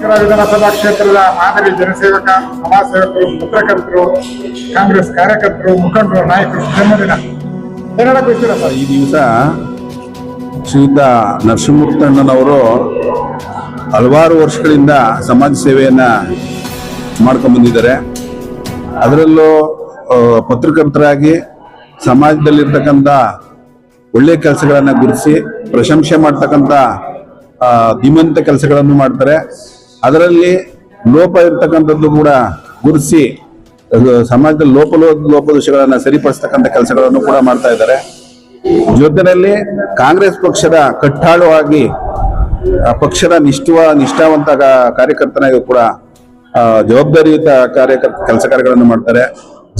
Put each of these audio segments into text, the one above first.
ಚಳ್ಳಕೆರೆ ವಿಧಾನಸಭಾ ಕ್ಷೇತ್ರದ ಮಾದರಿ ಜನಸೇವಕ ಸಮಾಜ ಸೇವಕರು ಪತ್ರಕರ್ತರು, ಕಾಂಗ್ರೆಸ್ ಕಾರ್ಯಕರ್ತರು, ಮುಖಂಡರು, ನಾಯಕರು, ಜನ್ಮದಿನ. ಈ ದಿವಸ ಶ್ರೀಯುತ ನರಸಿಂಹಣ್ಣನವರು ಹಲವಾರು ವರ್ಷಗಳಿಂದ ಸಮಾಜ ಸೇವೆಯನ್ನ ಮಾಡ್ಕೊಂಡು ಬಂದಿದ್ದಾರೆ ಅದರಲ್ಲೂ ಪತ್ರಕರ್ತರಾಗಿ ಸಮಾಜದಲ್ಲಿರ್ತಕ್ಕಂಥ ಒಳ್ಳೆಯ ಕೆಲಸಗಳನ್ನು ಗುರುತಿಸಿ, ಪ್ರಶಂಸೆ ಮಾಡ್ತಕ್ಕಂಥ ಧೀಮಂತ ಕೆಲಸಗಳನ್ನು ಮಾಡ್ತಾರೆ. ಅದರಲ್ಲಿ ಲೋಪ ಇರ್ತಕ್ಕಂಥದ್ದು ಕೂಡ ಗುರುಸಿ ಸಮಾಜದಲ್ಲಿ ಲೋಪ ಲೋಪದೋಷಗಳನ್ನು ಸರಿಪಡಿಸ್ತಕ್ಕಂಥ ಕೆಲಸಗಳನ್ನು ಕೂಡ ಮಾಡ್ತಾ ಇದ್ದಾರೆ. ಜೊತೆಯಲ್ಲಿ ಕಾಂಗ್ರೆಸ್ ಪಕ್ಷದ ಕಟ್ಟಾಳುವಾಗಿ ಪಕ್ಷದ ನಿಷ್ಠುವ, ನಿಷ್ಠಾವಂತ ಕಾರ್ಯಕರ್ತನಾಗಿ ಕೂಡ ಜವಾಬ್ದಾರಿಯುತ ಕಾರ್ಯಕರ್ತ ಕೆಲಸ ಕಾರ್ಯಗಳನ್ನು ಮಾಡ್ತಾರೆ.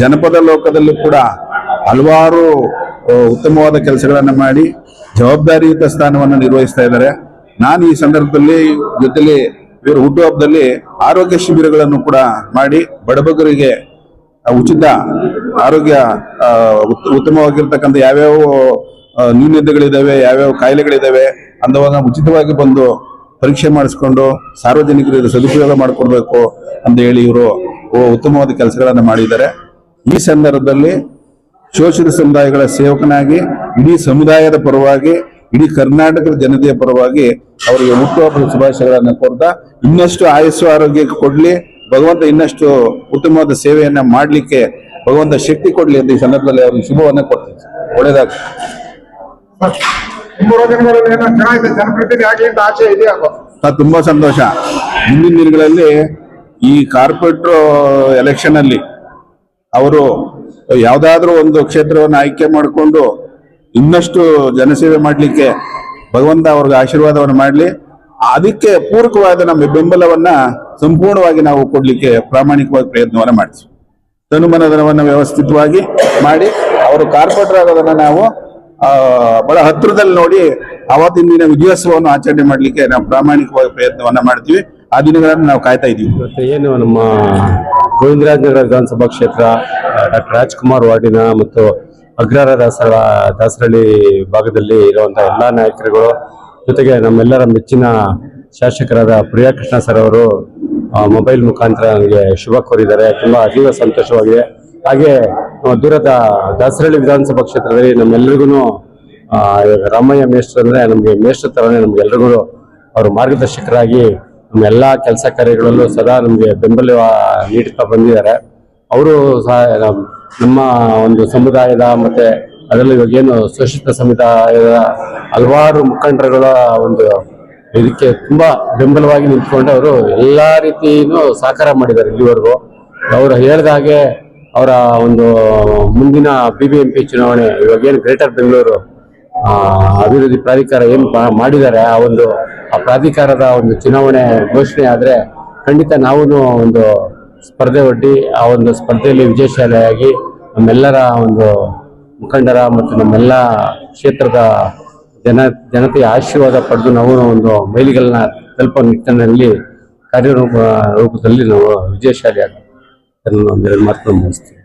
ಜನಪದ ಲೋಕದಲ್ಲೂ ಕೂಡ ಹಲವಾರು ಉತ್ತಮವಾದ ಕೆಲಸಗಳನ್ನು ಮಾಡಿ ಜವಾಬ್ದಾರಿಯುತ ಸ್ಥಾನವನ್ನು ನಿರ್ವಹಿಸ್ತಾ ಇದ್ದಾರೆ. ನಾನು ಈ ಸಂದರ್ಭದಲ್ಲಿ ಜೊತೆಲಿ ಇವರು ಹುಟ್ಟುಹಬ್ಬದಲ್ಲಿ ಆರೋಗ್ಯ ಶಿಬಿರಗಳನ್ನು ಕೂಡ ಮಾಡಿ ಬಡಬಗರಿಗೆ ಉಚಿತ ಆರೋಗ್ಯ ಉತ್ತಮವಾಗಿರ್ತಕ್ಕಂಥ ಯಾವ್ಯಾವ ನ್ಯೂನತೆಗಳಿದ್ದಾವೆ ಯಾವ್ಯಾವ ಕಾಯಿಲೆಗಳಿದ್ದಾವೆ ಅಂದವಾಗ ಉಚಿತವಾಗಿ ಬಂದು ಪರೀಕ್ಷೆ ಮಾಡಿಸ್ಕೊಂಡು ಸಾರ್ವಜನಿಕರಿಗೆ ಸದುಪಯೋಗ ಮಾಡಿಕೊಡ್ಬೇಕು ಅಂತ ಹೇಳಿ ಇವರು ಉತ್ತಮವಾದ ಕೆಲಸಗಳನ್ನು ಮಾಡಿದ್ದಾರೆ. ಈ ಸಂದರ್ಭದಲ್ಲಿ ಶೋಷಿತ ಸಮುದಾಯಗಳ ಸೇವಕನಾಗಿ, ಇಡೀ ಸಮುದಾಯದ ಪರವಾಗಿ ಇಡೀ ಕರ್ನಾಟಕದ ಜನತೆಯ ಪರವಾಗಿ ಅವರಿಗೆ ಹುಟ್ಟುಹಬ್ಬದ ಶುಭಾಶಯಗಳನ್ನು ಕೊಡ್ತಾ ಇನ್ನಷ್ಟು ಆಯಸ್ಸು ಆರೋಗ್ಯಕ್ಕೆ ಕೊಡ್ಲಿ, ಭಗವಂತ ಇನ್ನಷ್ಟು ಉತ್ತಮವಾದ ಸೇವೆಯನ್ನ ಮಾಡಲಿಕ್ಕೆ ಭಗವಂತ ಶಕ್ತಿ ಕೊಡ್ಲಿ ಅಂತ ಈ ಸಂದರ್ಭದಲ್ಲಿ ಅವ್ರಿಗೆ ಶುಭವನ್ನ ಕೊಡ್ತೀನಿ ಒಳ್ಳೇದಾಗ ತುಂಬಾ ಸಂತೋಷ. ಮುಂದಿನ ದಿನಗಳಲ್ಲಿ ಈ ಕಾರ್ಪೊರೇಟರ್ ಎಲೆಕ್ಷನ್ ಅಲ್ಲಿ ಅವರು ಯಾವ್ದಾದ್ರು ಒಂದು ಕ್ಷೇತ್ರವನ್ನು ಆಯ್ಕೆ ಮಾಡಿಕೊಂಡು ಇನ್ನಷ್ಟು ಜನಸೇವೆ ಮಾಡಲಿಕ್ಕೆ ಭಗವಂತ ಅವ್ರಿಗೆ ಆಶೀರ್ವಾದವನ್ನು ಮಾಡಲಿ. ಅದಕ್ಕೆ ಪೂರಕವಾದ ನಮ್ಮ ಬೆಂಬಲವನ್ನ ಸಂಪೂರ್ಣವಾಗಿ ನಾವು ಕೊಡಲಿಕ್ಕೆ ಪ್ರಾಮಾಣಿಕವಾಗಿ ಪ್ರಯತ್ನವನ್ನು ಮಾಡ್ತೀವಿ ತನುಮನದನವನ್ನ ವ್ಯವಸ್ಥಿತವಾಗಿ ಮಾಡಿ, ಅವರು ಕಾರ್ಪೊರೇಟರ್ ಆಗೋದನ್ನ ನಾವು ಬಹಳ ಹತ್ತಿರದಲ್ಲಿ ನೋಡಿ ಅವತ್ತಿನ ದಿನ ವಿಜಯೋತ್ಸವವನ್ನು ಆಚರಣೆ ಮಾಡಲಿಕ್ಕೆ ನಾವು ಪ್ರಾಮಾಣಿಕವಾಗಿ ಪ್ರಯತ್ನವನ್ನ ಮಾಡ್ತೀವಿ. ಆ ದಿನಗಳನ್ನು ನಾವು ಕಾಯ್ತಾ ಇದ್ದೀವಿ. ಮತ್ತೆ ಏನು ನಮ್ಮ ಗೋವಿಂದರಾಜನಗರ ವಿಧಾನಸಭಾ ಕ್ಷೇತ್ರ, ಡಾಕ್ಟರ್ ರಾಜ್ಕುಮಾರ್ ವಾರ್ಡಿನ ಮತ್ತು ಅಗ್ರಹಾರ ದಾಸರ, ದಾಸರಳ್ಳಿ ಭಾಗದಲ್ಲಿ ಇರುವಂತಹ ಎಲ್ಲಾ ನಾಯಕರುಗಳು, ಜೊತೆಗೆ ನಮ್ಮೆಲ್ಲರ ಮೆಚ್ಚಿನ ಶಾಸಕರಾದ ಪ್ರಿಯಾ ಕೃಷ್ಣ ಸರ್ ಅವರು ಮೊಬೈಲ್ ಮುಖಾಂತರ ನನಗೆ ಶುಭ ಕೋರಿದ್ದಾರೆ. ತುಂಬಾ ಅತೀವ ಸಂತೋಷವಾಗಿದೆ. ಹಾಗೆ ದೂರದ ದಾಸರಳ್ಳಿ ವಿಧಾನಸಭಾ ಕ್ಷೇತ್ರದಲ್ಲಿ ನಮ್ಮೆಲ್ಲರಿಗೂ ರಾಮಯ್ಯ ಮೇಷ್ಟ್ರು ಅಂದ್ರೆ ನಮಗೆ ಮೇಷ್ಟ್ರ ತರನೇ ನಮ್ಗೆಲ್ರಿಗೂ ಅವರು ಮಾರ್ಗದರ್ಶಕರಾಗಿ ನಮ್ಮ ಎಲ್ಲಾ ಕೆಲಸ ಕಾರ್ಯಗಳಲ್ಲೂ ಸದಾ ನಮಗೆ ಬೆಂಬಲ ನೀಡುತ್ತಾ ಬಂದಿದ್ದಾರೆ. ಅವರು ಸಹ, ನಮ್ಮ ಒಂದು ಸಮುದಾಯದ ಮತ್ತೆ ಅದರಲ್ಲಿ ಇವಾಗ ಏನು ಶೋಷಿತ ಸಮುದಾಯದ ಹಲವಾರು ಮುಖಂಡರುಗಳ ಒಂದು ಇದಕ್ಕೆ ತುಂಬಾ ಬೆಂಬಲವಾಗಿ ನಿಂತ್ಕೊಂಡು ಅವರು ಎಲ್ಲಾ ರೀತಿಯೂ ಸಹಕಾರ ಮಾಡಿದ್ದಾರೆ ಇಲ್ಲಿವರೆಗೂ. ಅವರು ಹೇಳಿದ ಹಾಗೆ ಅವರ ಒಂದು ಮುಂದಿನ ಬಿ ಬಿ ಎಂ ಪಿ ಚುನಾವಣೆ, ಇವಾಗ ಏನು ಗ್ರೇಟರ್ ಬೆಂಗಳೂರು ಅಭಿವೃದ್ಧಿ ಪ್ರಾಧಿಕಾರ ಏನು ಮಾಡಿದ್ದಾರೆ, ಆ ಒಂದು, ಆ ಪ್ರಾಧಿಕಾರದ ಒಂದು ಚುನಾವಣೆ ಘೋಷಣೆ ಆದರೆ ಖಂಡಿತ ನಾವು ಒಂದು ಸ್ಪರ್ಧೆ ಒಡ್ಡಿ ಆ ಒಂದು ಸ್ಪರ್ಧೆಯಲ್ಲಿ ವಿಜಯಶಾಲಿಯಾಗಿ ನಮ್ಮೆಲ್ಲರ ಒಂದು ಮುಖಂಡರ ಮತ್ತು ನಮ್ಮೆಲ್ಲ ಕ್ಷೇತ್ರದ ಜನ ಜನತೆಯ ಆಶೀರ್ವಾದ ಪಡೆದು ನಾವು ಒಂದು ಮೈಲಿಗಲ್ಲನ್ನ ತಲುಪೋ ನಿಟ್ಟಿನಲ್ಲಿ ಕಾರ್ಯರೂಪ ರೂಪದಲ್ಲಿ ನಾವು ವಿಜಯಶಾಲಿ ಆಗ ಒಂದೆರಡು ಮಾತ್ರ ಮುಗಿಸ್ತೀವಿ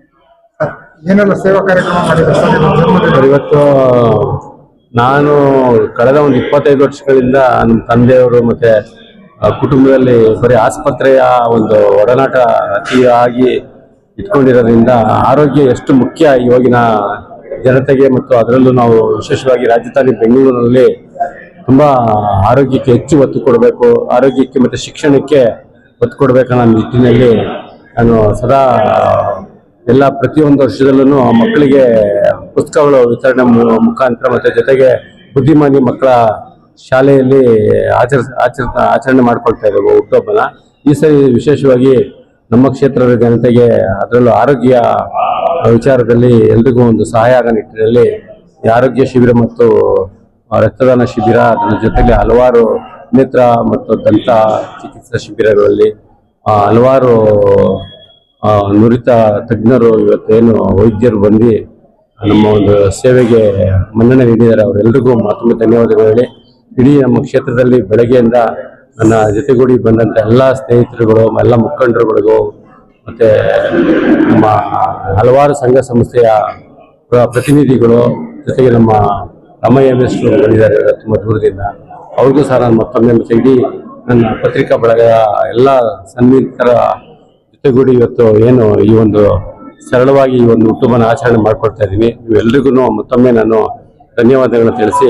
ಏನೆಲ್ಲ ಸೇವಾ ಕಾರ್ಯಕ್ರಮ ಮಾಡಿದ್ರು ಇವತ್ತು ನಾನು ಕಳೆದ ಒಂದು ಇಪ್ಪತ್ತೈದು ವರ್ಷಗಳಿಂದ ನಮ್ಮ ತಂದೆಯವರು ಮತ್ತೆ ಕುಟುಂಬದಲ್ಲಿ ಬರೀ ಆಸ್ಪತ್ರೆಯ ಒಂದು ಒಡನಾಟ ಅತಿಯಾಗಿ ಇಟ್ಕೊಂಡಿರೋದ್ರಿಂದ ಆರೋಗ್ಯ ಎಷ್ಟು ಮುಖ್ಯ ಇವಾಗಿನ ಜನತೆಗೆ ಮತ್ತು ಅದರಲ್ಲೂ ನಾವು ವಿಶೇಷವಾಗಿ ರಾಜಧಾನಿ ಬೆಂಗಳೂರಿನಲ್ಲಿ ತುಂಬ ಆರೋಗ್ಯಕ್ಕೆ ಹೆಚ್ಚು ಒತ್ತು ಕೊಡಬೇಕು, ಆರೋಗ್ಯಕ್ಕೆ ಮತ್ತು ಶಿಕ್ಷಣಕ್ಕೆ ಒತ್ತು ಕೊಡಬೇಕನ್ನೋ ನಿಟ್ಟಿನಲ್ಲಿ ನಾನು ಸದಾ ಎಲ್ಲ ಪ್ರತಿಯೊಂದು ವರ್ಷದಲ್ಲೂ ಮಕ್ಕಳಿಗೆ ಪುಸ್ತಕಗಳು ವಿತರಣೆ ಮುಖಾಂತರ ಮತ್ತು ಜೊತೆಗೆ ಬುದ್ಧಿಮಾನಿ ಮಕ್ಕಳ ಶಾಲೆಯಲ್ಲಿ ಆಚರಿಸ ಆಚರ, ಆಚರಣೆ ಮಾಡ್ಕೊಳ್ತಾ ಇದ್ದೇವೆ ಹುಟ್ಟುಹಬ್ಬನ ಈ ಸರಿ ವಿಶೇಷವಾಗಿ ನಮ್ಮ ಕ್ಷೇತ್ರದ ಜನತೆಗೆ ಅದರಲ್ಲೂ ಆರೋಗ್ಯ ವಿಚಾರದಲ್ಲಿ ಎಲ್ರಿಗೂ ಒಂದು ಸಹಾಯ ಆಗೋ ನಿಟ್ಟಿನಲ್ಲಿ ಆರೋಗ್ಯ ಶಿಬಿರ ಮತ್ತು ರಕ್ತದಾನ ಶಿಬಿರ, ಅದರ ಜೊತೆಗೆ ಹಲವಾರು ನೇತ್ರ ಮತ್ತು ದಂತ ಚಿಕಿತ್ಸಾ ಶಿಬಿರಗಳಲ್ಲಿ ಹಲವಾರು ನುರಿತ ತಜ್ಞರು ಇವತ್ತೇನು ವೈದ್ಯರು ಬಂದು ನಮ್ಮ ಒಂದು ಸೇವೆಗೆ ಮನ್ನಣೆ ನೀಡಿದ್ದಾರೆ. ಅವರೆಲ್ಲರಿಗೂ ಮತ್ತೊಮ್ಮೆ ಧನ್ಯವಾದಗಳು ಹೇಳಿ. ಇಡೀ ನಮ್ಮ ಕ್ಷೇತ್ರದಲ್ಲಿ ಬೆಳಗ್ಗೆಯಿಂದ ನನ್ನ ಜೊತೆಗೂಡಿ ಬಂದಂತ ಎಲ್ಲ ಸ್ನೇಹಿತರುಗಳು, ಎಲ್ಲ ಮುಖಂಡರುಗಳಿಗೂ, ಮತ್ತೆ ನಮ್ಮ ಹಲವಾರು ಸಂಘ ಸಂಸ್ಥೆಯ ಪ್ರ- ಪ್ರತಿನಿಧಿಗಳು ಜೊತೆಗೆ ನಮ್ಮ ರಾಮಯ್ಯ ಮೇಷ್ಟ್ರು ಬಂದಿದ್ದಾರೆ ತುಂಬ ದೂರದಿಂದ. ಅವ್ರಿಗೂ ಸಹ ನಾನು ಮತ್ತೊಮ್ಮೆ ಮತ್ತೆ ಇಡೀ ನನ್ನ ಪತ್ರಿಕಾ ಬಳಗದ ಎಲ್ಲ ಸನ್ನಿಹಿತರ ಜೊತೆಗೂಡಿ ಇವತ್ತು ಏನು ಈ ಒಂದು ಸರಳವಾಗಿ ಈ ಒಂದು ಹುಟ್ಟುಹಬ್ಬನ ಆಚರಣೆ ಮಾಡ್ಕೊಳ್ತಾ ಇದ್ದೀನಿ. ನೀವೆಲ್ರಿಗೂ ಮತ್ತೊಮ್ಮೆ ನಾನು ಧನ್ಯವಾದಗಳನ್ನು ತಿಳಿಸಿ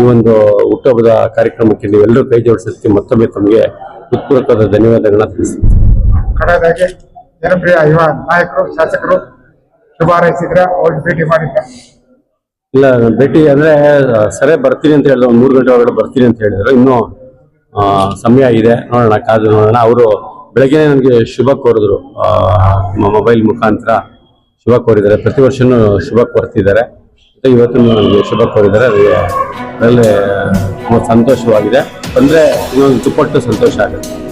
ಈ ಒಂದು ಹುಟ್ಟುಹಬ್ಬದ ಕಾರ್ಯಕ್ರಮಕ್ಕೆ ನೀವೆಲ್ಲರೂ ಕೈ ಜೋಡಿಸೋದಕ್ಕೆ ಮತ್ತೊಮ್ಮೆ ತಮಗೆ ಹೃತ್ಪೂರ್ವಕವಾದ ಧನ್ಯವಾದಗಳನ್ನ ತಿಳಿಸ್ತೀನಿ. ಕಡೆಯದಾಗಿ ಜನಪ್ರಿಯ ಯುವ ನಾಯಕರು ಶಾಸಕರು ಶುಭ ಹಾರೈಸಿದ್ರೆ ಅವ್ರಿಗೆ ಭೇಟಿ ಮಾಡಿದ್ರ ಇಲ್ಲ ಭೇಟಿ ಅಂದ್ರೆ ಸರಿ ಬರ್ತೀನಿ ಅಂತ ಹೇಳಿದ್ರು. ಒಂದು ಮೂರು ಗಂಟೆ ಒಳಗಡೆ ಬರ್ತೀನಿ ಅಂತ ಹೇಳಿದ್ರು. ಇನ್ನೂ ಸಮಯ ಇದೆ. ನೋಡೋಣ ಕಾದು ನೋಡೋಣ. ಅವರು ಬೆಳಗ್ಗೆ ನನಗೆ ಶುಭ ಕೋರಿದ್ರು. ಮೊಬೈಲ್ ಮುಖಾಂತರ ಶುಭ ಕೋರಿದ್ದಾರೆ. ಪ್ರತಿ ವರ್ಷನೂ ಶುಭ ಕೋರ್ತಿದ್ದಾರೆ. ಇವತ್ತು ನನಗೆ ಶುಭ ಕೋರಿದ್ದಾರೆ ಅದರಲ್ಲಿ ತುಂಬ ಸಂತೋಷವಾಗಿದೆ. ಅಂದ್ರೆ ಇನ್ನೊಂದು ದುಪ್ಪಟ್ಟು ಸಂತೋಷ ಆಗುತ್ತೆ.